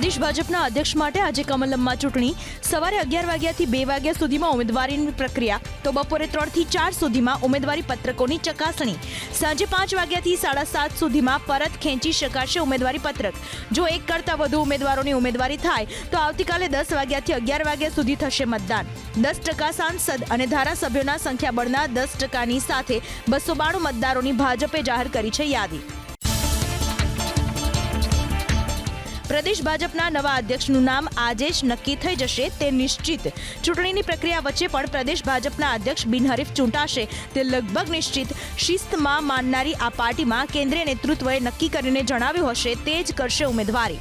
પ્રદેશ ભાજપના અધ્યક્ષ માટે આજે કમલમમાં ચૂંટણી. સવારે અગિયાર વાગ્યાથી બે વાગ્યા સુધીમાં ઉમેદવારીની પ્રક્રિયા. તો બપોરે ત્રણથી ચાર સુધીમાં ઉમેદવારી પત્રકોની ચકાસણી. સાંજે પાંચ વાગ્યાથી સાડા સાત સુધીમાં પરત ખેંચી શકાશે ઉમેદવારી પત્રક. જો એક કરતાં વધુ ઉમેદવારોની ઉમેદવારી થાય, તો આવતીકાલે દસ વાગ્યાથી અગિયાર વાગ્યા સુધી થશે મતદાન. દસ ટકા સાંસદ અને ધારાસભ્યોના સંખ્યાબળના દસ ટકાની સાથે બસો બાણું મતદારોની ભાજપે જાહેર કરી છે યાદી. પ્રદેશ ભાજપના નવા અધ્યક્ષનું નામ આજે જ નક્કી થઈ જશે, તે નિશ્ચિત. ચૂંટણીની પ્રક્રિયા વચ્ચે પણ પ્રદેશ ભાજપના અધ્યક્ષ બિનહરીફ ચૂંટાશે. તે લગભગ નિશ્ચિત. શિસ્તમાં માનનારી આ પાર્ટીમાં કેન્દ્રીય નેતૃત્વએ નક્કી કરીને જણાવ્યું હશે, તે જ કરશે ઉમેદવારી.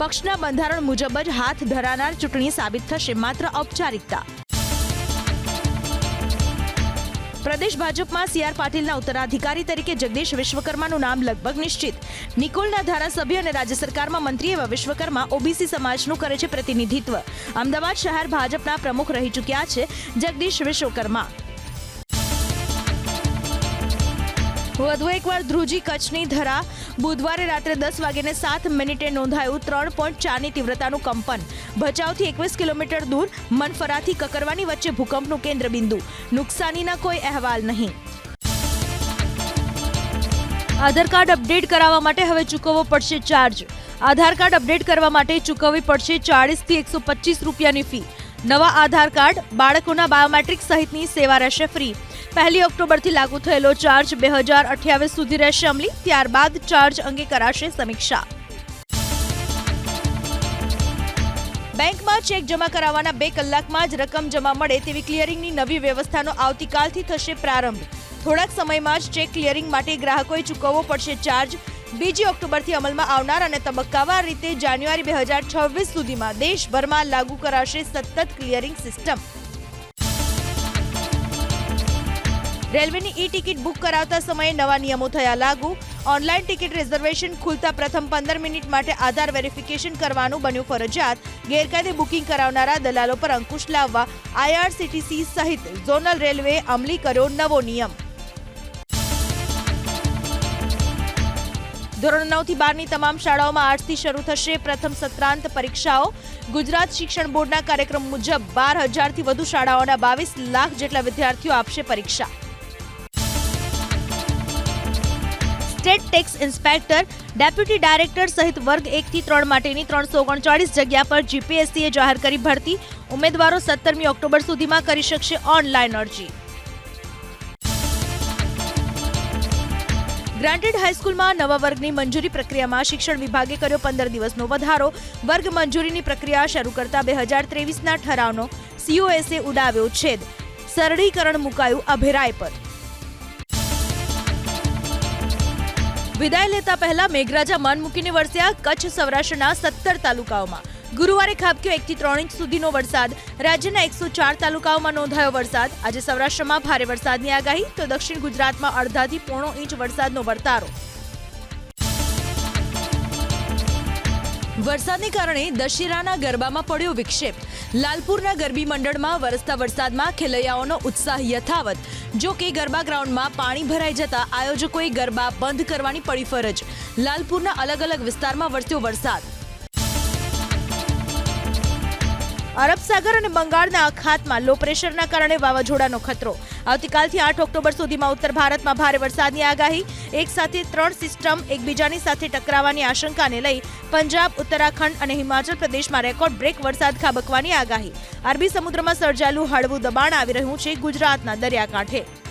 પક્ષના બંધારણ મુજબ જ હાથ ધરાનાર ચૂંટણી સાબિત થશે, માત્ર ઔપચારિકતા. પ્રદેશ ભાજપમાં સીઆર પાટીલના ઉત્તરાધિકારી તરીકે જગદીશ વિશ્વકર્માનું નામ લગભગ નિશ્ચિત. નિકોલના ધારાસભ્ય અને રાજ્ય સરકારમાં મંત્રી એવા વિશ્વકર્મા ઓબીસી સમાજનું કરે છે પ્રતિનિધિત્વ. અમદાવાદ શહેર ભાજપના પ્રમુખ રહી ચૂક્યા છે જગદીશ વિશ્વકર્મા. વધુ એકવાર ધ્રુજી કચ્છની ધરા બુધવારે રાત્રે દસ વાગ્યાને સાત મિનિટે નોંધાયું ત્રણ પોઈન્ટ ચારની તીવ્રતાનું કંપન. ભચાઉથી એકવીસ કિલોમીટર દૂર મનફરાથી કકરવાની વચ્ચે ભૂકંપનું કેન્દ્ર બિંદુ નુકસાનીના કોઈ અહેવાલ નહીં. આધાર કાર્ડ અપડેટ કરાવવા માટે હવે ચૂકવવો પડશે ચાર્જ આધાર કાર્ડ અપડેટ કરવા માટે ચૂકવવી પડશે ચાળીસથી એકસો પચીસ રૂપિયાની ફી નવા આધાર કાર્ડ બાળકોના બાયોમેટ્રિક સહિતની સેવા રહેશે ફ્રી. પહેલી ઓક્ટોબરથી લાગુ થયેલો ચાર્જ બે હજાર અઠ્યાવીસ સુધી રહેશે અમલી, ત્યારબાદ ચાર્જ અંગે કરાશે સમીક્ષા. બેંકમાં ચેક જમા કરાવવાના બે કલાકમાં જ રકમ જમા મળે તેવી ક્લિયરિંગની નવી વ્યવસ્થાનો આવતીકાલથી થશે પ્રારંભ. થોડાક સમયમાં જ ચેક ક્લિયરિંગ માટે ગ્રાહકોએ ચૂકવવો પડશે ચાર્જ બીજી ઓક્ટોબરથી અમલમાં આવનાર અને તબક્કાવાર રીતે જાન્યુઆરી બે હજાર છવ્વીસ સુધીમાં દેશભરમાં લાગુ કરાશે સતત ક્લિયરિંગ સિસ્ટમ. રેલવેની ઈ ટિકિટ બુક કરાવતા સમયે નવા નિયમો થયા લાગુ. ઓનલાઈન ટિકિટ રિઝર્વેશન ખુલતા પ્રથમ પંદર મિનિટ માટે આધાર વેરિફિકેશન કરવાનું બન્યું ફરજિયાત. ગેરકાયદે બુકિંગ કરાવનારા દલાલો પર અંકુશ લાવવા આઈઆરસીટીસી સહિત ઝોનલ રેલવે અમલી કર્યો નવો નિયમ. ધોરણ નવથી બારની તમામ શાળાઓમાં આજથી શરૂ થશે પ્રથમ સત્રાંત પરીક્ષાઓ. ગુજરાત શિક્ષણ બોર્ડના કાર્યક્રમ મુજબ બાર હજારથી વધુ શાળાઓના બાવીસ લાખ જેટલા વિદ્યાર્થીઓ આપશે પરીક્ષા. State tax inspector, deputy director સહિત વર્ગ એકથી ત્રણ માટેની ત્રણસો ઓગણચાળીસ જગ્યા પર જીપીએસસીએ જાહેર કરી ભરતી. ઉમેદવારો સત્તરમી ઓક્ટોબર સુધીમાં કરી શકશે ઓનલાઈન અરજી. ગ્રાન્ટેડ હાઈસ્કૂલમાં નવા વર્ગની મંજૂરી પ્રક્રિયામાં શિક્ષણ વિભાગે કર્યો પંદર દિવસનો વધારો. વર્ગ મંજૂરીની પ્રક્રિયા શરૂ કરતા બે હજાર ત્રેવીસના ઠરાવનો સીઓએસએ ઉડાવ્યો છેદ. સરળીકરણ મુકાયું અભેરાય પર. વિદાય લેતા પહેલા મેઘરાજા મન મૂકીને વરસ્યા કચ્છ સૌરાષ્ટ્રના સત્તર તાલુકાઓમાં. ગુરુવારે ખાબક્યો એકથી ત્રણ ઇંચ સુધીનો વરસાદ. રાજ્યના એકસો ચાર તાલુકાઓમાં નોંધાયો વરસાદ. આજે સૌરાષ્ટ્રમાં ભારે વરસાદની આગાહી, તો દક્ષિણ ગુજરાતમાં અડધાથી પોણો ઇંચ વરસાદનો વર્તારો. વરસાદને કારણે દશેરાના ગરબામાં પડ્યો વિક્ષેપ. લાલપુરના ગરબી મંડળમાં વરસતા વરસાદમાં ખેલૈયાઓનો ઉત્સાહ યથાવત. જો કે ગરબા ગ્રાઉન્ડમાં પાણી ભરાઈ જતા આયોજકોએ ગરબા બંધ કરવાની પડી ફરજ. લાલપુરના અલગ અલગ વિસ્તારમાં વરસ્યો વરસાદ. અરબ સાગર અને બંગાળના અખાતમાં લો પ્રેશરના કારણે વાવાઝોડાનો ખતરો. આવતીકાલથી આઠ ઓક્ટોબર સુધીમાં ઉત્તર ભારતમાં ભારે વરસાદની આગાહી. એક સાથે ત્રણ સિસ્ટમ એકબીજાની સાથે ટકરાવાની આશંકાને લઈ પંજાબ, ઉત્તરાખંડ અને હિમાચલ પ્રદેશમાં રેકોર્ડ બ્રેક વરસાદ ખાબકવાની આગાહી. અરબી સમુદ્રમાં સર્જાયેલું હળવું દબાણ આવી રહ્યું છે ગુજરાતના દરિયાકાંઠે.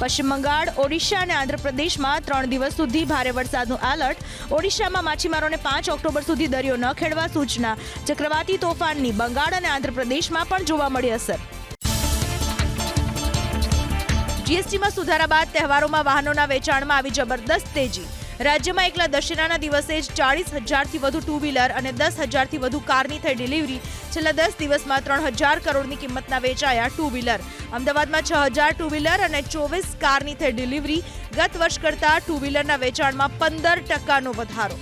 પશ્ચિમ બંગાળ, ઓડિશા અને આંધ્રપ્રદેશમાં ત્રણ દિવસ સુધી ભારે વરસાદનું એલર્ટ ઓડિશામાં માછીમારોને પાંચ ઓક્ટોબર સુધી દરિયો ન ખેડવા સૂચના. ચક્રવાતી તોફાનની બંગાળ અને આંધ્રપ્રદેશમાં પણ જોવા મળી અસર. જીએસટીમાં સુધારા બાદ તહેવારોમાં વાહનોના વેચાણમાં આવી જબરદસ્ત તેજી. રાજ્યમાં એકલા દશેરાના દિવસે જ ચાળીસ હજારથી વધુ ટુ વ્હીલર અને દસ હજારથી વધુ કારની થઈ ડિલિવરી. છેલ્લા દસ દિવસમાં ત્રણ હજાર કરોડની કિંમતના વેચાયા ટુ વ્હીલર અમદાવાદમાં છ હજાર ટુ વ્હીલર અને ચોવીસ કારની થઈ ડિલિવરી. ગત વર્ષ કરતાં ટુ વ્હીલરના વેચાણમાં પંદર ટકાનો વધારો.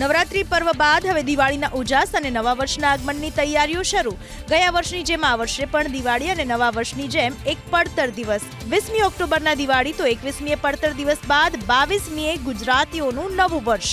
નવરાત્રી પર્વ બાદ હવે દિવાળીના ઉજાસ અને નવા વર્ષના આગમનની તૈયારીઓ શરૂ. ગયા વર્ષની જેમ આ વર્ષે પણ દિવાળી અને નવા વર્ષની જેમ એક પડતર દિવસ. વીસમી ઓક્ટોબરના દિવાળી તો એકવીસમીએ પડતર દિવસ બાદ બાવીસમીએ ગુજરાતીઓનું નવું વર્ષ.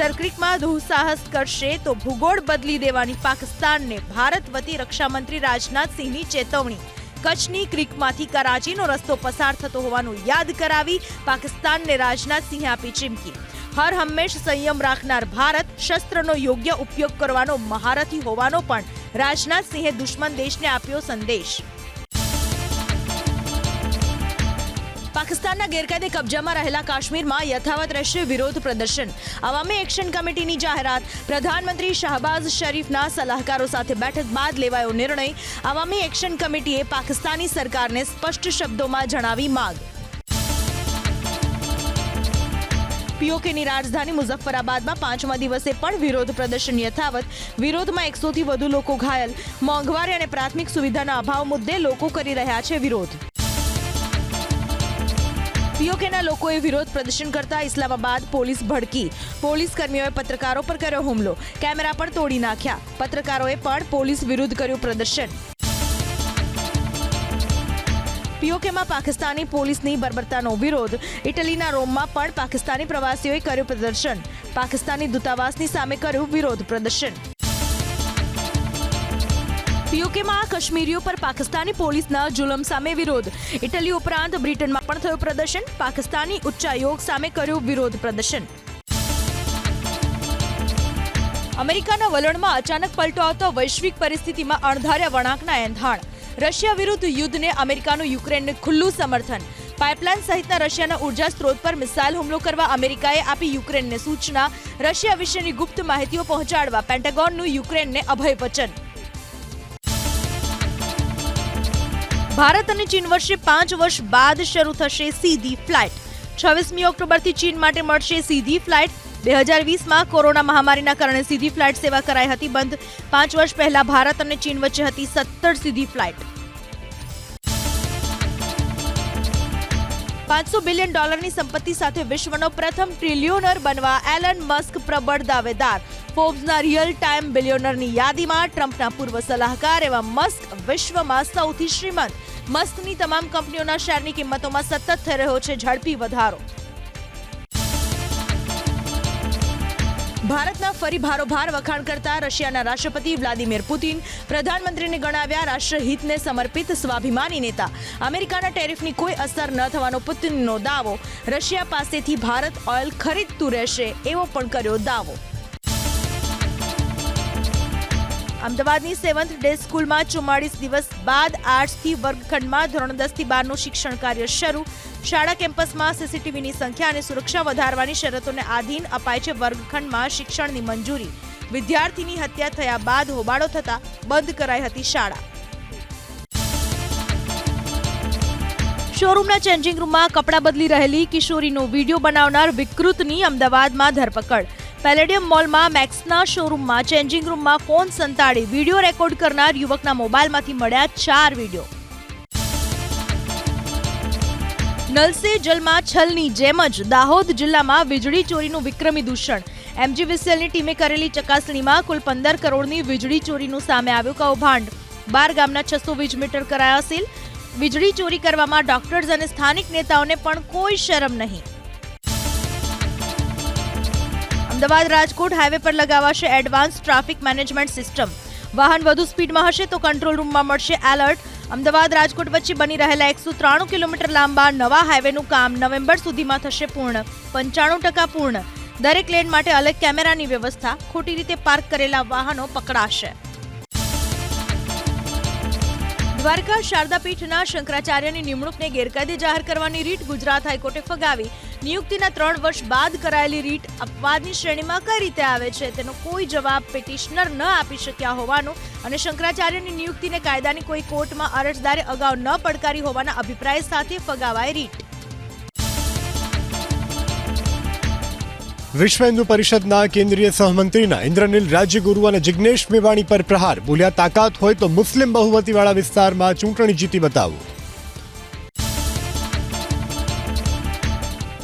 સરક્રિકમાં દુઃસાહસ કરશે તો ભૂગોળ બદલી દેવાની પાકિસ્તાનને ભારત વતી રક્ષામંત્રી રાજનાથસિંહની ચેતવણી. કચ્છની ક્રિકમાંથી કરાચીનો રસ્તો પસાર થતો હોવાનું યાદ કરાવી પાકિસ્તાનને રાજનાથસિંહે આપી ચીમકી. હર હંમેશ સંયમ રાખનાર ભારત શસ્ત્રનો યોગ્ય ઉપયોગ કરવાનો મહારથી હોવાનો પણ રાજનાથસિંહે દુશ્મન દેશને આપ્યો સંદેશ. પાકિસ્તાનના ગેરકાયદે કબજામાં રહેલા કાશ્મીરમાં યથાવત રહેશે વિરોધ પ્રદર્શન. આવામી એક્શન કમિટીની જાહેરાત. પ્રધાનમંત્રી શાહબાઝ શરીફના સલાહકારો સાથે બેઠક બાદ લેવાયો નિર્ણય. અવામી એક્શન કમિટીએ પાકિસ્તાની સરકારને સ્પષ્ટ શબ્દોમાં જણાવી માંગ. પીઓકેની રાજધાની મુઝફ્ફરાબાદમાં પાંચમા દિવસે પણ વિરોધ પ્રદર્શન યથાવત. વિરોધમાં એકસોથી વધુ લોકો ઘાયલ. મોંઘવારી અને પ્રાથમિક સુવિધાના અભાવ મુદ્દે લોકો કરી રહ્યા છે વિરોધ. પીઓકેના લોકોએ વિરોધ પ્રદર્શન કરતા ઇસ્લામાબાદ પોલીસ ભડકી. પોલીસ કર્મીઓએ પત્રકારો પર કર્યો હુમલો. કેમેરા પણ તોડી નાખ્યા. પત્રકારોએ પણ પોલીસ વિરુદ્ધ કર્યું પ્રદર્શન. પીઓકેમાં પાકિસ્તાની પોલીસની બર્બરતાનો વિરોધ. ઇટલીના રોમમાં પણ પાકિસ્તાની પ્રવાસીઓએ કર્યું પ્રદર્શન. પાકિસ્તાની દૂતાવાસની સામે કર્યું વિરોધ પ્રદર્શન. પીઓકેમાં કાશ્મીરીઓ પર પાકિસ્તાની પોલીસના જુલમ સામે વિરોધ. ઇટલી ઉપરાંત બ્રિટનમાં પણ થયું પ્રદર્શન. પાકિસ્તાની ઉચ્ચાયોગ સામે કર્યું વિરોધ પ્રદર્શન. અમેરિકાના વલણમાં અચાનક પલટો આવતો વૈશ્વિક પરિસ્થિતિમાં અણધાર્યા વળાંકના એંધાણ. રશિયા વિરુદ્ધ યુદ્ધને અમેરિકાનું યુક્રેનને ખુલ્લું સમર્થન. પાઇપલાઇન સહિતના રશિયાના ઊર્જા સ્ત્રોત પર મિસાઇલ હુમલો કરવા અમેરિકાએ આપી યુક્રેનને સૂચના. રશિયા વિશેની ગુપ્ત માહિતીઓ પહોંચાડવા પેન્ટાગોનનું યુક્રેનને અભય વચન ભારત અને ચીન વચ્ચે પાંચ વર્ષ બાદ શરૂ થશે સીધી ફ્લાઇટ. છવ્વીસમી ઓક્ટોબરથી ચીન માટે મળશે સીધી ફ્લાઇટ. બે હજાર વીસમાં કોરોના મહામારીના કારણે સીધી ફ્લાઇટ સેવા કરાઈ હતી બંધ. પાંચ વર્ષ પહેલા ભારત અને ચીન વચ્ચે હતી સત્તર સીધી ફ્લાઇટ. પાંચસો બિલિયન ડોલરની સંપત્તિ સાથે વિશ્વનો પ્રથમ ટ્રિલિયોનર બનવા એલન મસ્ક પ્રબળ દાવેદાર. ફોર્બ્સના રિયલ ટાઈમ બિલિયોનરની યાદીમાં ટ્રમ્પના પૂર્વ સલાહકાર એવા મસ્ક વિશ્વમાં સૌથી શ્રીમંત. મસ્કની તમામ કંપનીઓના શેરની કિંમતોમાં સતત થઈ રહ્યો છે ઝડપી વધારો. ભારતના ફરી ભારોભાર વખાણ કરતા રશિયાના રાષ્ટ્રપતિ વ્લાદિમીર પુતિન, પ્રધાનમંત્રીને ગણાવ્યા રાષ્ટ્રહિતને સમર્પિત સ્વાભિમાની નેતા. અમેરિકાના ટેરિફની કોઈ અસર ન થવાનો પુતિનનો દાવો. રશિયા પાસેથી ભારત ઓઇલ ખરીદતું રહેશે એવો પણ કર્યો દાવો. અમદાવાદની સેવન્થ ડે સ્કૂલમાં ચુમ્માળીસ દિવસ બાદ આર્ટસથી વર્ગખંડમાં ધોરણ દસથી બારનું શિક્ષણ કાર્ય શરૂ. શાળા કેમ્પસમાં સીસીટીવીની સંખ્યા અને સુરક્ષા વધારવાની શરતોને આધીન અપાય છે વર્ગખંડમાં શિક્ષણની મંજૂરી. વિદ્યાર્થીની હત્યા થયા બાદ હોબાળો થતાં બંધ કરાઈ હતી શાળા. શોરૂમના ચેન્જિંગ રૂમમાં કપડાં બદલી રહેલી કિશોરીનો વીડિયો બનાવનાર વિકૃતની અમદાવાદમાં ધરપકડ. પેલેડિયમ મોલમાં મેક્સના શોરૂમમાં, ચેન્જિંગ રૂમમાં ફોન સંતાડી? વીડિયો રેકોર્ડ કરનાર યુવકના મોબાઈલમાંથી મળ્યા ચાર વીડિયો. નલસે જલમાં છલની જેમ જ દાહોદ જિલ્લામાં વીજળી ચોરીનું વિક્રમી દૂષણ. એમજીવીસીએલની ટીમે કરેલી ચકાસણીમાં કુલ પંદર કરોડની વીજળી ચોરીનું સામે આવ્યું કૌભાંડ. બાર ગામના છસો વીજ મીટર કરાયા સીલ વીજળી ચોરી કરવામાં ડોક્ટર્સ અને સ્થાનિક નેતાઓને પણ કોઈ શરમ નહીં. અમદાવાદ રાજકોટ હાઈવે પર લગાવાશે એડવાન્સ ટ્રાફિક મેનેજમેન્ટ સિસ્ટમ. વાહન વધુ સ્પીડમાં હશે તો કંટ્રોલ રૂમમાં મળશે એલર્ટ. અમદાવાદ રાજકોટ વચ્ચે બની રહેલા એકસો ત્રાણું કિલોમીટર લાંબા નવા હાઈવેનું કામ નવેમ્બર સુધીમાં થશે પૂર્ણ. પંચાણું ટકા પૂર્ણ. દરેક લેન માટે અલગ કેમેરાની વ્યવસ્થા. ખોટી રીતે પાર્ક કરેલા વાહનો પકડાશે. દ્વારકા શારદાપીઠના શંકરાચાર્યની નિમણૂકને ગેરકાયદે જાહેર કરવાની રીટ ગુજરાત હાઈકોર્ટે ફગાવી. નિયુક્તિના ત્રણ વર્ષ બાદ કરાયેલી રીટ અપવાદની શ્રેણીમાં કઈ રીતે આવે છે? તેનો કોઈ જવાબ પિટિશનર ન આપી શક્યા હોવાનું અને શંકરાચાર્યની નિયુક્તિને કાયદાની કોઈ કોર્ટમાં અરજદારે અગાઉ ન પડકારી હોવાના અભિપ્રાય સાથે ફગાવાય રીટ. વિશ્વ હિન્દુ પરિષદના કેન્દ્રીય સહમંત્રીના ઇન્દ્રનીલ રાજ્યગુરુ અને જિજ્ઞેશ મેવાણી પર પ્રહાર. બોલ્યા, તાકાત હોય તો મુસ્લિમ બહુમતીવાળા વિસ્તારમાં ચૂંટણી જીતી બતાવો.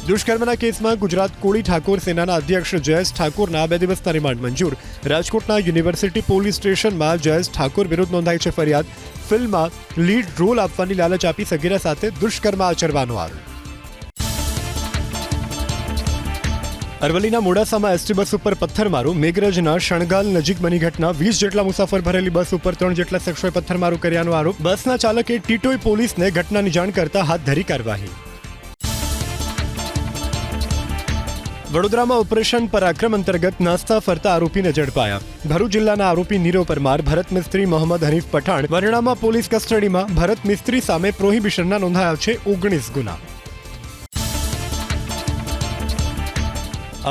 દુષ્કર્મના કેસમાં ગુજરાત કોળી ઠાકોર સેનાના અધ્યક્ષ જયેશ ઠાકોરના બે દિવસના રિમાન્ડ મંજૂર. રાજકોટના યુનિવર્સિટી પોલીસ સ્ટેશનમાં જયેશ ઠાકોર વિરુદ્ધ નોંધાઈ છે ફરિયાદ. ફિલ્મમાં લીડ રોલ આપવાની લાલચ આપી સગીરા સાથે દુષ્કર્મ આચરવાનો આરોપ. અરવલ્લીના મોડાસામાં એસટી બસ ઉપર પથ્થરમારો, મેઘરજના શણગાલ નજીક બની ઘટના, વીસ જેટલા મુસાફર ભરેલી બસ ઉપર ત્રણ જેટલા શખ્સોએ પથ્થરમારો કર્યાનો આરોપ. બસના ચાલકે ટીટોઈ પોલીસને ઘટનાની જાણ કરતા હાથ ધરી કાર્યવાહી. વડોદરામાં ઓપરેશન પરાક્રમ અંતર્ગત નાસ્તા ફરતા આરોપીને ઝડપાયા. ભરૂચ જિલ્લાના આરોપી નીરવ પરમાર, ભરત મિસ્ત્રી મોહમ્મદ હનીફ પઠાણ, વરણામાં પોલીસ કસ્ટડીમાં ભરત મિસ્ત્રી સામે પ્રોહિબિશનના નોંધાયા છે ઓગણીસ ગુના.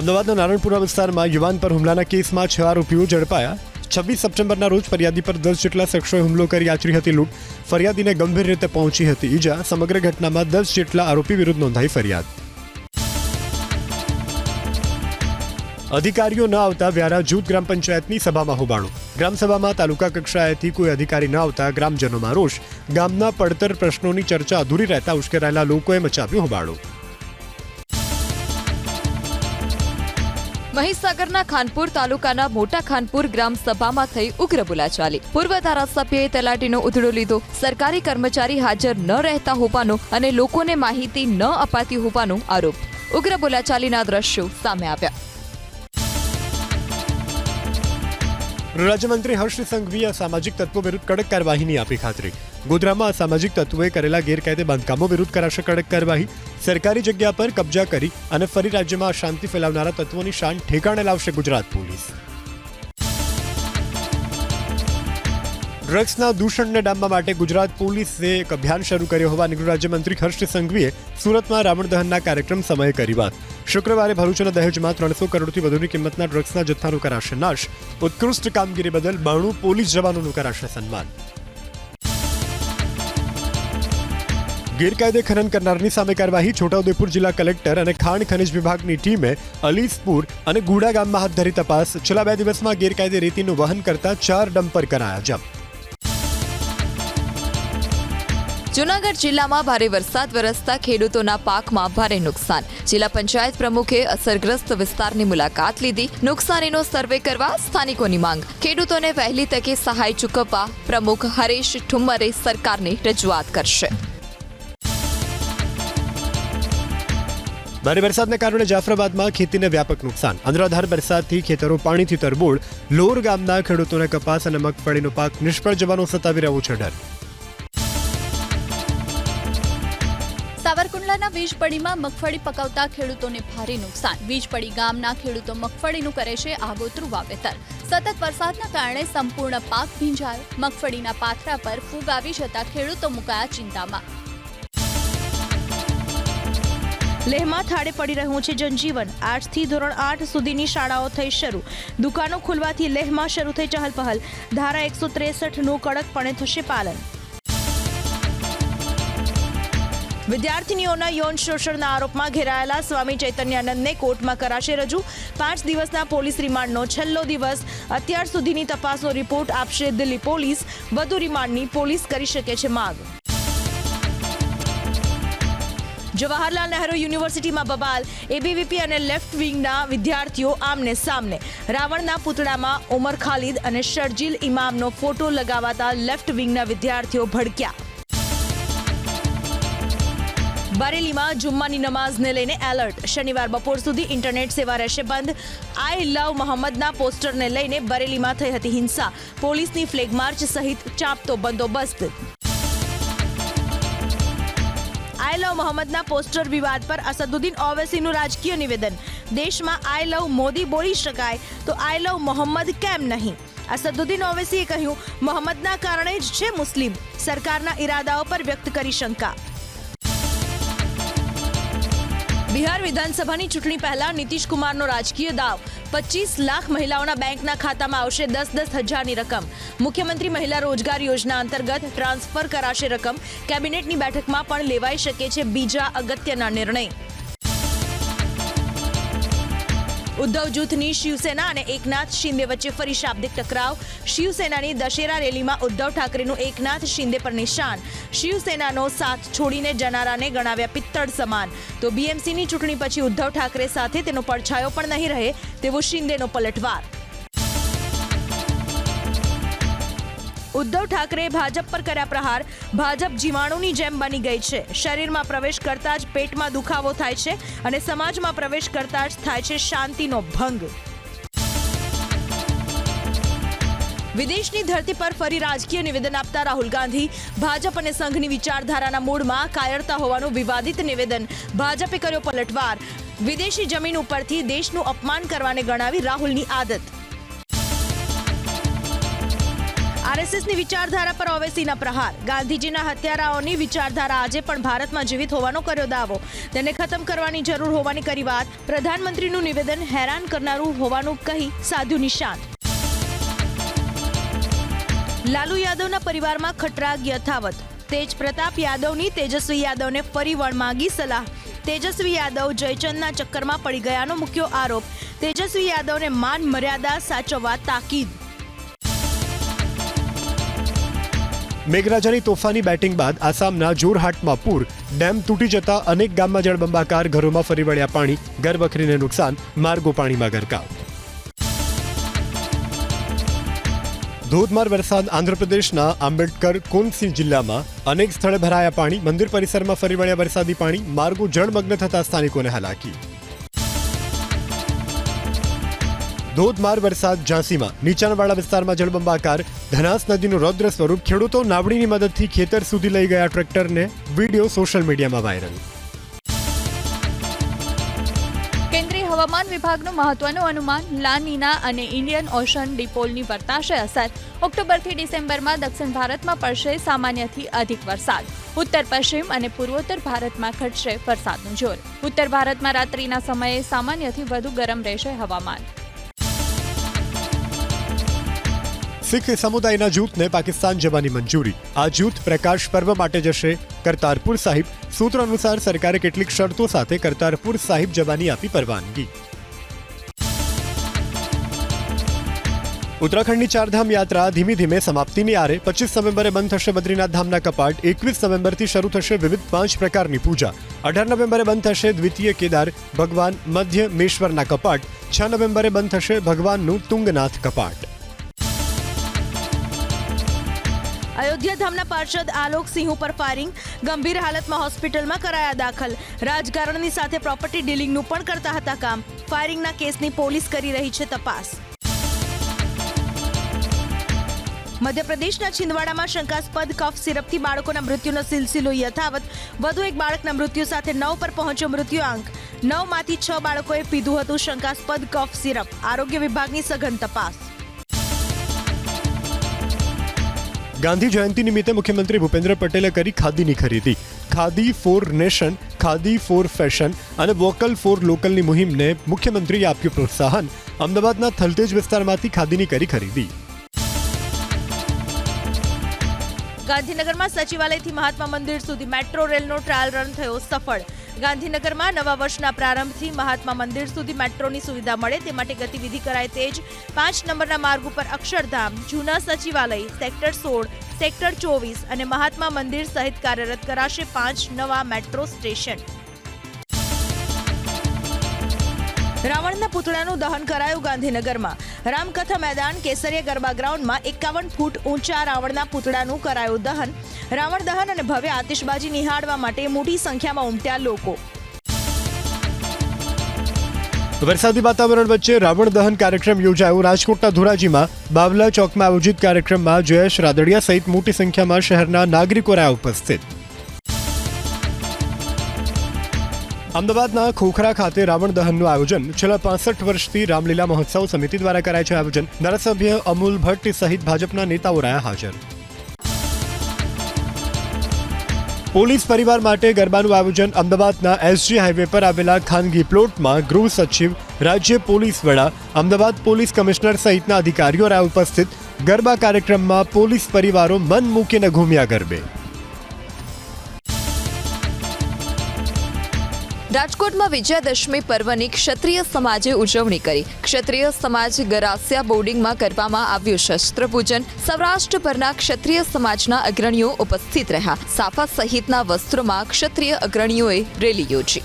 અમદાવાદના નારણપુરા વિસ્તારમાં યુવાન પર હુમલાના કેસમાં છ આરોપીઓ ઝડપાયા. છવ્વીસ સપ્ટેમ્બરના રોજ ફરિયાદી પર દસ જેટલા શખ્સોએ હુમલો કરી આચરી હતી લૂંટ. ફરિયાદીને ગંભીર રીતે પહોંચી હતી ઈજા. સમગ્ર ઘટનામાં દસ જેટલા આરોપી વિરુદ્ધ નોંધાઈ ફરિયાદ. અધિકારીઓ ન આવતા વ્યારા જૂથ ગ્રામ પંચાયતની સભામાં હોબાળો. ગ્રામસભામાં તાલુકા કક્ષાએથી કોઈ અધિકારી ન આવતા ગ્રામજનોમાં રોષ. ગામના પડતર પ્રશ્નોની ચર્ચા અધૂરી રહેતા ઉશ્કેરાયેલા લોકોએ મચાવ્યો હોબાળો. મહીસાગરના ખાનપુર તાલુકાના મોટા ખાનપુર ગ્રામ સભામાં થઈ ઉગ્ર બોલાચાલી. પૂર્વ ધારાસભ્યએ તલાટીનો ઉધડો લીધો. સરકારી કર્મચારી હાજર ન રહેતા હોવાનો અને લોકોને માહિતી ન અપાતી હોવાનો આરોપ. ઉગ્ર બોલાચાલીના દ્રશ્યો સામે આવ્યા. રાજ્યમંત્રી હર્ષ સંઘવીએ સામાજિક તત્વો વિરુદ્ધ કડક કાર્યવાહીની આપી ખાતરી. ગોધરામાં અસામાજિક તત્વોએ કરેલા ગેરકાયદે બાંધકામો વિરુદ્ધ કરાશે કડક કાર્યવાહી. સરકારી જગ્યા પર કબજા કરી અને ફરી રાજ્યમાં અશાંતિ ફેલાવનારા તત્વોની શાન ઠેકાણે લાવશે ગુજરાત પોલીસ. ડ્રગ્સના દૂષણને ડામવા માટે ગુજરાત પોલીસે એક અભિયાન શરૂ કર્યો હોવાની ગૃહ રાજ્યમંત્રી હર્ષ સંઘવીએ સુરતમાં રાવણ દહનના કાર્યક્રમ સમયે કરી વાત. શુક્રવારે ભરૂચના દહેજમાં ત્રણસો કરોડથી વધુની કિંમતના ડ્રગ્સના જથ્થાનો કરાશે નાશ. ઉત્કૃષ્ટ કામગીરી બદલ બાણું પોલીસ જવાનોનું કરાશે સન્માન. ગેરકાયદે ખનન કરનારની સામે કાર્યવાહી છોટાઉદેપુર જિલ્લા કલેક્ટર અને ખાણ ખનિજ વિભાગની ટીમે અલીસપુર અને ગુડા ગામમાં હાથ ધરી તપાસ. છેલ્લા બે દિવસમાં ગેરકાયદે રેતીનું વહન કરતા ચાર ડમ્પર કરાયા જપ્ત જૂનાગઢ જિલ્લામાં ભારે વરસાદ વરસતા ખેડૂતોના પાકમાં ભારે નુકસાન. જિલ્લા પંચાયત પ્રમુખે અસરગ્રસ્ત વિસ્તારની મુલાકાત લીધી. નુકસાનીનો સર્વે કરવા સ્થાનિકોની માંગ. ખેડૂતોને વહેલી તકે સહાય ચૂકવવા પ્રમુખ હરેશ ઠુમ્મરે સરકારને રજૂઆત કરશે. ભારે વરસાદને કારણે જાફરાબાદમાં ખેતીને વ્યાપક નુકસાન. અનરાધાર વરસાદથી ખેતરો પાણીથી તરબોળ. લોર ગામના ખેડૂતોને કપાસ અને મગફળીનો પાક નિષ્ફળ જવાનો સતાવી રહ્યો છે ડર. વીજપડીમાં મગફળી પકાવતા ખેડૂતોને ભારે નુકસાન. વીજપડી ગામના ખેડૂતો મગફળીનું કરે છે આગોતરું વાવેતર. સતત વરસાદના કારણે સંપૂર્ણ પાક ભીંજાયો. મગફળીના પાથરા પર ફૂગ આવી જતા ખેડૂતો મુકાયા ચિંતામાં. લેહમાં થાળે પડી રહ્યું છે જનજીવન. આજથી ધોરણ આઠ સુધીની શાળાઓ થઈ શરૂ. દુકાનો ખુલવાથી લેહમાં શરૂ થઈ ચહલપહલ. ધારા એકસો ત્રેસઠનું કડકપણે થશે પાલન. વિદ્યાર્થીનીઓના યૌન શોષણના આરોપમાં ઘેરાયેલા સ્વામી ચૈતન્યાનંદને કોર્ટમાં કરાશે રજૂ. પાંચ દિવસના પોલીસ રિમાન્ડનો છેલ્લો દિવસ. અત્યાર સુધીની તપાસનો રિપોર્ટ આપશે દિલ્હી પોલીસ. વધુ રિમાન્ડની પોલીસ કરી શકે છે માંગ. જવાહરલાલ નહેરુ યુનિવર્સિટીમાં બબાલ. એબીવીપી અને લેફ્ટ વિંગના વિદ્યાર્થીઓ આમને સામને. રાવણના પૂતળામાં ઉમર ખાલિદ અને શર્જીલ ઇમામનો ફોટો લગાવાતા લેફ્ટ વિંગના વિદ્યાર્થીઓ ભડક્યા. બરેલીમાં જુમ્માની નમાઝને લઈને એલર્ટ. શનિવાર બપોર સુધી ઇન્ટરનેટ સેવા રહેશે બંધ. આઈ લવ મોહમ્મદના પોસ્ટરને લઈને બરેલીમાં થઈ હતી હિંસા. પોલીસની ફ્લેગ માર્ચ સહિત ચાંપતો બંદોબસ્ત. આઈ લવ મોહમ્મદના પોસ્ટર વિવાદ પર અસદુદ્દીન ઓવેસીનું રાજકીય નિવેદન. દેશમાં આઈ લવ મોદી બોલી શકાય તો આઈ લવ મોહમ્મદ કેમ નહીં? અસદુદ્દીન ઓવેસીએ કહ્યું, મોહમ્મદના કારણે જ છે મુસ્લિમ. સરકારના ઈરાદાઓ પર વ્યક્ત કરી શંકા. બિહાર વિધાનસભાની ચૂંટણી પહેલા નીતિશ કુમારનો રાજકીય દાવ. પચીસ લાખ મહિલાઓના બેંકના ખાતામાં આવશે દસ દસ હજારની રકમ. મુખ્યમંત્રી મહિલા રોજગાર યોજના અંતર્ગત ટ્રાન્સફર કરાશે રકમ. કેબિનેટની બેઠકમાં પણ લેવાઈ શકે છે બીજા અગત્યના નિર્ણય. ઉદ્ધવ જૂથની શિવસેના અને એકનાથ શિંદે વચ્ચે ફરી શાબ્દિક ટકરાવ. શિવસેનાની દશેરા રેલીમાં ઉદ્ધવ ઠાકરેનું એકનાથ શિંદે પર નિશાન. શિવસેનાનો સાથ છોડીને જનારાને ગણાવ્યા પિત્તળ સમાન. તો બીએમસીની ચૂંટણી પછી ઉદ્ધવ ઠાકરે સાથે તેનો પડછાયો પણ નહીં રહે તેવો શિંદેનો પલટવાર. ઉદ્ધવ ઠાકરે ભાજપ પર કર્યા પ્રહાર. ભાજપ જીવાણુની જેમ બની ગઈ છે. શરીરમાં પ્રવેશ કરતા જ પેટમાં દુખાવો થાય છે અને સમાજમાં પ્રવેશ કરતા જ થાય છે શાંતિનો ભંગ. વિદેશની ધરતી પર ફરી રાજકીય નિવેદન આપતા રાહુલ ગાંધી. ભાજપ અને સંઘની વિચારધારાના મૂળમાં કાયરતા હોવાનું વિવાદિત નિવેદન. ભાજપે કર્યો પલટવાર. વિદેશી જમીન ઉપરથી દેશનું અપમાન કરવાને ગણાવી રાહુલની આદત. આરએસએસની વિચારધારા પર ઓવેસીના પ્રહાર. ગાંધીજીના હત્યારાઓની વિચારધારા આજે પણ ભારતમાં જીવિત હોવાનો કર્યો દાવો. તેને ખતમ કરવાની જરૂર હોવાની કરી વાત પ્રધાનમંત્રીનું નિવેદન હેરાન કરનારું હોવાનું કહી સાધુ નિશાન લાલુ યાદવના પરિવારમાં ખટરાગ યથાવત. તેજ પ્રતાપ યાદવની તેજસ્વી યાદવને ફરી વળ માંગી સલાહ. તેજસ્વી યાદવ જયચંદના ચક્કરમાં પડી ગયાનો મુખ્ય આરોપ. તેજસ્વી યાદવને માન મર્યાદા સાચવવા તાકીદ. મેઘરાજાની તોફાની બેટિંગ બાદ આસામના જોરહાટમાં પૂર, ડેમ તૂટી જતા અનેક ગામમાં જળબંબાકાર ઘરોમાં ફરી વળ્યા પાણી, ઘરવખરીને નુકસાન, માર્ગો પાણીમાં ગરકાવ. ધોધમાર વરસાદ આંધ્રપ્રદેશના આંબેડકર કોનસી જિલ્લામાં અનેક સ્થળે ભરાયા પાણી, મંદિર પરિસરમાં ફરી વળ્યા વરસાદી પાણી, માર્ગો જળમગ્ન થતા સ્થાનિકોને હાલાકી. ધોધમાર વરસાદ ઝાંસીમાં. નીચાણવાળા વિસ્તારમાં જળબંબાકાર. ધનાસ નદીનું રૌદ્ર સ્વરૂપ ખેડૂતો નાવડીની મદદથી ખેતર સુધી લઈ ગયા ટ્રેક્ટરને વીડિયો સોશિયલ મીડિયામાં વાયરલ. કેન્દ્રીય હવામાન વિભાગનું મહત્વનું અનુમાન લાનીના અને ઇન્ડિયન ઓશન ડિપોલની વર્તાશે અસર. ઓક્ટોબરથી ડિસેમ્બરમાં દક્ષિણ ભારતમાં પડશે સામાન્યથી અધિક વરસાદ. ઉત્તર, પશ્ચિમ અને પૂર્વોત્તર ભારતમાં ઘટશે વરસાદનું જોર. ઉત્તર ભારતમાં રાત્રિના સમયે સામાન્યથી વધુ ગરમ રહેશે હવામાન. શીખ સમુદાયના જૂથને પાકિસ્તાન જવાની મંજૂરી આ જૂથ પ્રકાશ પર્વ માટે જશે કરતારપુર સાહિબ સૂત્રો અનુસાર સરકારે કેટલીક શરતો સાથે કરતારપુર સાહિબ જવાની આપી પરવાનગી. ઉત્તરાખંડની ચારધામ યાત્રા ધીમે ધીમે સમાપ્તિની આરે. પચીસ નવેમ્બરે બંધ થશે બદ્રીનાથ ધામના કપાટ. એકવીસ નવેમ્બરથી શરૂ થશે વિવિધ પાંચ પ્રકારની પૂજા. અઢાર નવેમ્બરે બંધ થશે દ્વિતીય કેદાર, ભગવાન મધ્ય મેશ્વરના કપાટ. છ નવેમ્બરે બંધ થશે ભગવાનનું તુંગનાથ કપાટ. અયોધ્યા પાર્ષદ આલોક સિંહ ઉપર ફાયરિંગ, ગંભીર હાલતમાં હોસ્પિટલમાં કરાયા દાખલ. રાજકારણની સાથે પ્રોપર્ટી ડીલિંગનું પણ કરતા હતા કામ. ફાયરિંગના કેસની પોલીસ કરી રહી છે તપાસ. મધ્યપ્રદેશના છિંદવાડામાં શંકાસ્પદ કફ સિરપથી બાળકોના મૃત્યુનો સિલસિલો યથાવત. વધુ એક બાળકના મૃત્યુ સાથે નવ પર પહોંચ્યો મૃત્યુઆંક. નવમાંથી છ બાળકોએ પીધું હતું શંકાસ્પદ કફ સિરપ. આરોગ્ય વિભાગની સઘન તપાસ. ગાંધી જયંતિ નિમિત્તે મુખ્યમંત્રી ભૂપેન્દ્ર પટેલે કરી ખાદીની ખરીદી. Khadi for nation, khadi for fashion અને વોકલ ફોર લોકલની મુહિમને મુખ્યમંત્રીએ આપ્યું પ્રોત્સાહન. અમદાવાદના થલતેજ વિસ્તારમાંથી ખાદીની કરી ખરીદી. ગાંધીનગરમાં સચિવાલયથી મહાત્મા મંદિર સુધી મેટ્રો રેલનો ટ્રાયલ રન થયો સફળ. ગાંધીનગરમાં નવા વર્ષના પ્રારંભથી મહાત્મા મંદિર સુધી મેટ્રોની સુવિધા મળે તે માટે ગતિવિધિ કરાય તેજ પાંચ નંબરના માર્ગ ઉપર અક્ષરધામ, જૂના સચિવાલય, સેક્ટર સોળ, સેક્ટર ચોવીસ અને મહાત્મા મંદિર સહિત કાર્યરત કરાશે પાંચ નવા મેટ્રો સ્ટેશન. રાવણના પુતળાનું દહન કરાયું ગાંધીનગરમાં. રામકથા મેદાન કેસરીય ગરબા ગ્રાઉન્ડમાં એકાવન ફૂટ ઊંચા રાવણના પુતળાનું કરાયું દહન. રાવણ દહન અને ભવ્ય આતિશબાજી નિહાળવા માટે મોટી સંખ્યામાં ઉમટ્યા લોકો. વરસાદી વાતાવરણ વચ્ચે રાવણ દહન કાર્યક્રમ યોજાયો રાજકોટના ધોરાજીમાં. બાવલા ચોકમાં આયોજિત કાર્યક્રમમાં જયેશ રાદડિયા સહિત મોટી સંખ્યામાં શહેરના નાગરિકો રહ્યા ઉપસ્થિત. અમદાવાદના ખોખરા ખાતે રાવણ દહનનું આયોજન. છેલ્લા પાસઠ વર્ષથી રામલીલા મહોત્સવ સમિતિ દ્વારા કરાય છે આયોજન. ધારાસભ્ય અમૂલ ભટ્ટ સહિત ભાજપના નેતાઓ રહ્યા હાજર. પોલીસ પરિવાર માટે ગરબાનું આયોજન અમદાવાદના એસજી હાઈવે પર આવેલા ખાનગી પ્લોટમાં ગૃહ સચિવ, રાજ્ય પોલીસ વડા, અમદાવાદ પોલીસ કમિશનર સહિતના અધિકારીઓ રહ્યા ઉપસ્થિત. ગરબા કાર્યક્રમમાં પોલીસ પરિવારો મન મૂકીને ઘૂમ્યા ગરબે. રાજકોટમાં વિજયાદશમી પર્વની ક્ષત્રિય સમાજે ઉજવણી કરી. ક્ષત્રિય સમાજ ગરાસિયા બોર્ડિંગમાં કરવામાં આવ્યું શસ્ત્ર પૂજન સૌરાષ્ટ્રભરના ક્ષત્રિય સમાજના અગ્રણીઓ ઉપસ્થિત રહ્યા. સાફા સહિતના વસ્ત્રોમાં ક્ષત્રિય અગ્રણીઓએ રેલી યોજી.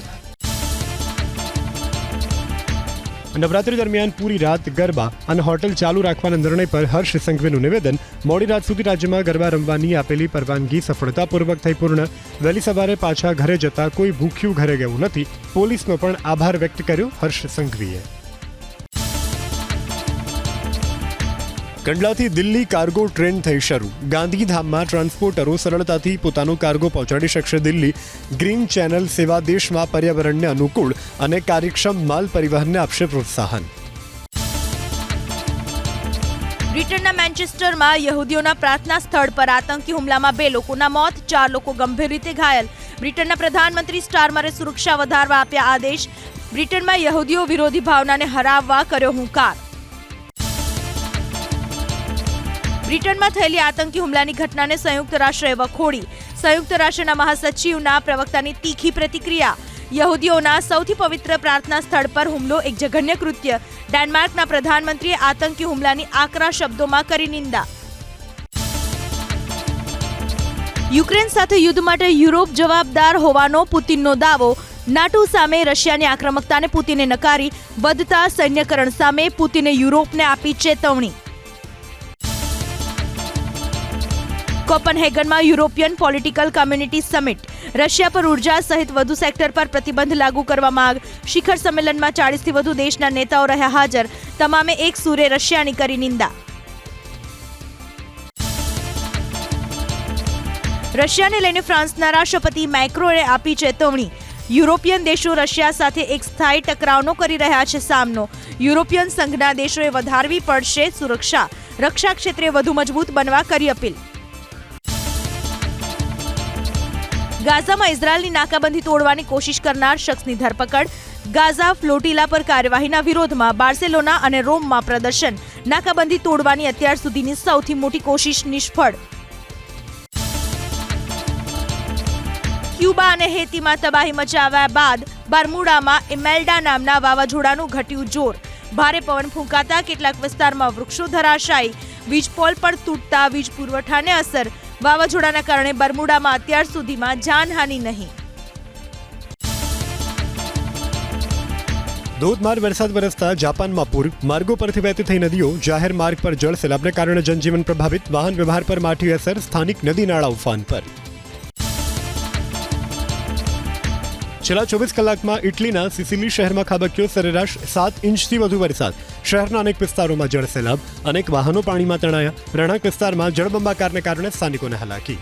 નવરાત્રી દરમિયાન પૂરી રાત ગરબા અને હોટેલ ચાલુ રાખવાના નિર્ણય પર હર્ષ સંઘવીનું નિવેદન. મોડી રાત સુધી રાજ્યમાં ગરબા રમવાની આપેલી પરવાનગી સફળતાપૂર્વક થઈ પૂર્ણ. વહેલી સવારે પાછા ઘરે જતા કોઈ ભૂખ્યું ઘરે ગયું નથી. પોલીસનો પણ આભાર વ્યક્ત કર્યો હર્ષ સંઘવીએ. કંડલાથી દિલ્હી કાર્ગો ટ્રેન થઈ શરૂ. ગાંધીધામમાં ટ્રાન્સપોર્ટરો સરળતાથી પોતાનો કાર્ગો પહોંચાડી શકશે. દિલ્હી ગ્રીન ચેનલ સેવા દેશમાં પર્યાવરણને અનુકૂળ અને કાર્યક્ષમ માલ પરિવહનને આપશે પ્રોત્સાહન. બ્રિટનના મેન્ચેસ્ટરમાં યહૂદીઓના પ્રાર્થના સ્થળ પર આતંકી હુમલામાં બે લોકોના મોત, ચાર લોકો ગંભીર રીતે ઘાયલ. બ્રિટનના પ્રધાનમંત્રી સ્ટારમરે સુરક્ષા વધારવા આપ્યા આદેશ. બ્રિટનમાં યહૂદીઓ વિરોધી ભાવનાને હરાવવા કર્યો હુંકાર. બ્રિટનમાં થયેલી આતંકી હુમલાની ઘટનાને સંયુક્ત રાષ્ટ્રએ વખોડી સંયુક્ત રાષ્ટ્રના મહાસચિવના પ્રવક્તાની તીખી પ્રતિક્રિયા. યહૂદીઓના સૌથી પવિત્ર પ્રાર્થના સ્થળ પર હુમલો, એક જઘન્ય કૃત્ય. ડેનમાર્કના પ્રધાનમંત્રીએ આતંકી હુમલાની આકરા શબ્દોમાં કરી નિંદા. યુક્રેન સાથે યુદ્ધ માટે યુરોપ જવાબદાર હોવાનો પુતિનનો દાવો. નાટો સામે રશિયાની આક્રમકતાને પુતિને નકારી, વધતા સૈન્યકરણ સામે પુતિને યુરોપને આપી ચેતવણી. કોપનહેગનમાં European political community summit. Russia પર ઊર્જા સહિત વધુ સેક્ટર પર પ્રતિબંધ લાગુ કરવા માંગ. શિખર સંમેલનમાં ચાળીસથી વધુ દેશના નેતાઓ રહ્યા હાજર. તમામે એક સૂરે રશિયાની કરી નિંદા. રશિયાને લઈને ફ્રાન્સના રાષ્ટ્રપતિ મેક્રોએ આપી ચેતવણી. યુરોપિયન દેશો રશિયા સાથે એક સ્થાયી ટકરાવનો કરી રહ્યા છે સામનો. યુરોપિયન સંઘના દેશોએ વધારવી પડશે સુરક્ષા. રક્ષા ક્ષેત્રે વધુ મજબૂત બનવા કરી અપીલ. ગાઝામાં ઇઝરાયલની નાકાબંધી તોડવાની કોશિશ કરનાર શખ્સની ધરપકડ. ગાઝા ફ્લોટિલા પર કાર્યવાહીના વિરોધમાં બાર્સેલોના અને રોમમાં પ્રદર્શન. નાકાબંધી તોડવાની અત્યાર સુધીની સૌથી મોટી કોશિશ નિષ્ફળ. ક્યુબા અને હેતીમાં તબાહી મચાવ્યા બાદ બારમુડામાં ઇમેલ્ડા નામના વાવાઝોડાનું ઘટ્યું જોર. ભારે પવન ફૂંકાતા કેટલાક વિસ્તારમાં વૃક્ષો ધરાશાયી. વીજપોલ પર તૂટતા વીજ પુરવઠાને અસર. વાવાઝોડાના કારણે બરમુડામાં અત્યાર સુધીમાં જાનહાનિ નહીં. ધોધમાર વરસાદ વરસતા જાપાનમાં પૂર માર્ગો પરથી વહેતી થઈ નદીઓ જાહેર માર્ગ પર જળ સેલાબને કારણે જનજીવન પ્રભાવિત, વાહન વ્યવહાર પર માઠી અસર, સ્થાનિક નદી નાળા ઉફાન પર. છેલ્લા ચોવીસ કલાકમાં ઇટલીના સિસિલી શહેરમાં ખાબક્યો સરેરાશ સાત ઇંચથી વધુ વરસાદ. શહેરના અનેક વિસ્તારોમાં જળ સેલાબ, અનેક વાહનો પાણીમાં તણાયા. રહેણાંક વિસ્તારમાં જળબંબાકારને કારણે સ્થાનિકોને હાલાકી.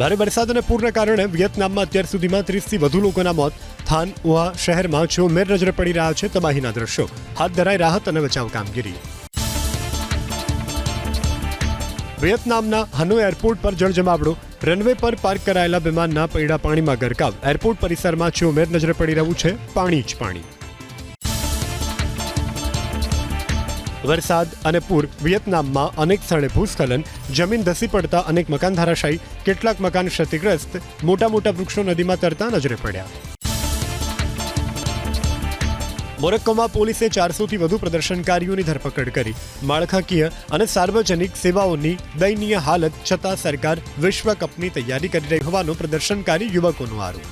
ભારે વરસાદ અને પૂરને કારણે વિયેતનામમાં અત્યાર સુધીમાં ત્રીસથી વધુ લોકોના મોત. થાન ઉહા શહેરમાં જો મેર નજરે પડી રહ્યા છે તબાહીના દ્રશ્યો. હાથ ધરાઈ રાહત અને બચાવ કામગીરી. વિયેતનામના હનોઈ એરપોર્ટ પર જળજમાવડો. રનવે પર પાર્ક કરાયેલા વિમાનના પૈડા પાણીમાં ગરકાવ. એરપોર્ટ પરિસરમાં ચોમેર નજરે પડી રહ્યું છે, પાણી જ પાણી. વરસાદ અને પૂર. વિયેતનામમાં અનેક સ્થળે ભૂસ્ખલન. જમીન ધસી પડતા અનેક મકાન ધરાશાયી કેટલાક મકાન ક્ષતિગ્રસ્ત. મોટા મોટા વૃક્ષો નદીમાં તરતા નજરે પડ્યા. મોરક્કોમાં પોલીસે ચારસોથી વધુ પ્રદર્શનકારીઓની ધરપકડ કરી, માળખાકીય અને સાર્વજનિક સેવાઓની દયનીય હાલત છતાં સરકાર વિશ્વ તૈયારી કરી રહી હોવાનો પ્રદર્શનકારી યુવકોનો આરોપ.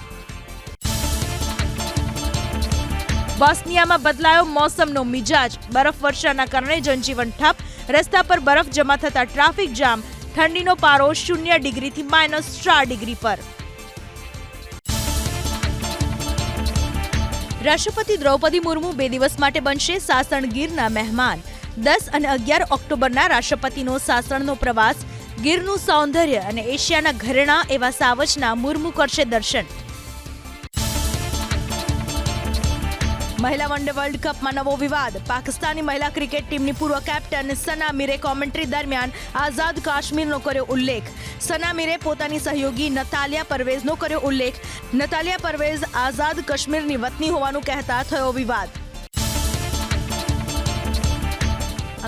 બોસ્નિયામાં બદલાયો મોસમનો મિજાજ. બરફ વર્ષાના કારણે જનજીવન ઠપ. રસ્તા પર બરફ જમા થતા ટ્રાફિક જામ. ઠંડીનો પારો શૂન્ય ડિગ્રીથી માઇનસ ચાર ડિગ્રી પર. રાષ્ટ્રપતિ દ્રૌપદી મુર્મુ બે દિવસ માટે બનશે સાસણ ગીરના મહેમાન. દસ અને અગિયાર ઓક્ટોબરના રાષ્ટ્રપતિનો સાસણનો પ્રવાસ, ગીરનું સૌંદર્ય અને એશિયાના ઘરેણા એવા સાવજના મુર્મુ કરશે દર્શન. મહિલા વન ડે વર્લ્ડ કપમાં નવો વિવાદ. પાકિસ્તાની મહિલા ક્રિકેટ ટીમની પૂર્વ કેપ્ટન સના મીરે કોમેન્ટ્રી દરમિયાન આઝાદ કાશ્મીરનો કર્યો ઉલ્લેખ. સના મીરે પોતાની સહયોગી નતાલિયા પરવેઝનો કર્યો ઉલ્લેખ. નતાલિયા પરવેઝ આઝાદ કાશ્મીરની વતની હોવાનું કહેતા થયો વિવાદ.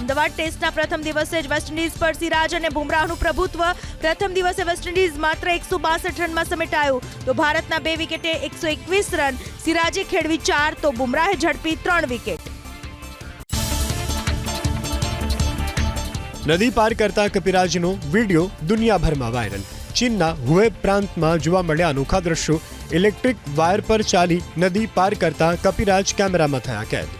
અમદાવાદ ટેસ્ટના પ્રથમ દિવસે જ વેસ્ટ પર સિરાજ અને બુમરાહનું પ્રભુત્વ પ્રથમ દિવસે વેસ્ટ માત્ર એકસો બાસઠ રનમાં સમેટાયું. તો ભારતના બે વિકેટે એકસો એકવીસ રન. સિરાજે ખેડવી ચાર, તો બુમરાહે ઝડપી ત્રણ વિકેટ. નદી પાર કરતા કપિરાજનો વીડિયો દુનિયાભરમાં વાયરલ. ચીનના હુએ પ્રાંતમાં જોવા મળ્યા અનોખા દ્રશ્યો. ઇલેક્ટ્રિક વાયર પર ચાલી નદી પાર કરતા કપિરાજ કેમેરામાં થયા કેદ.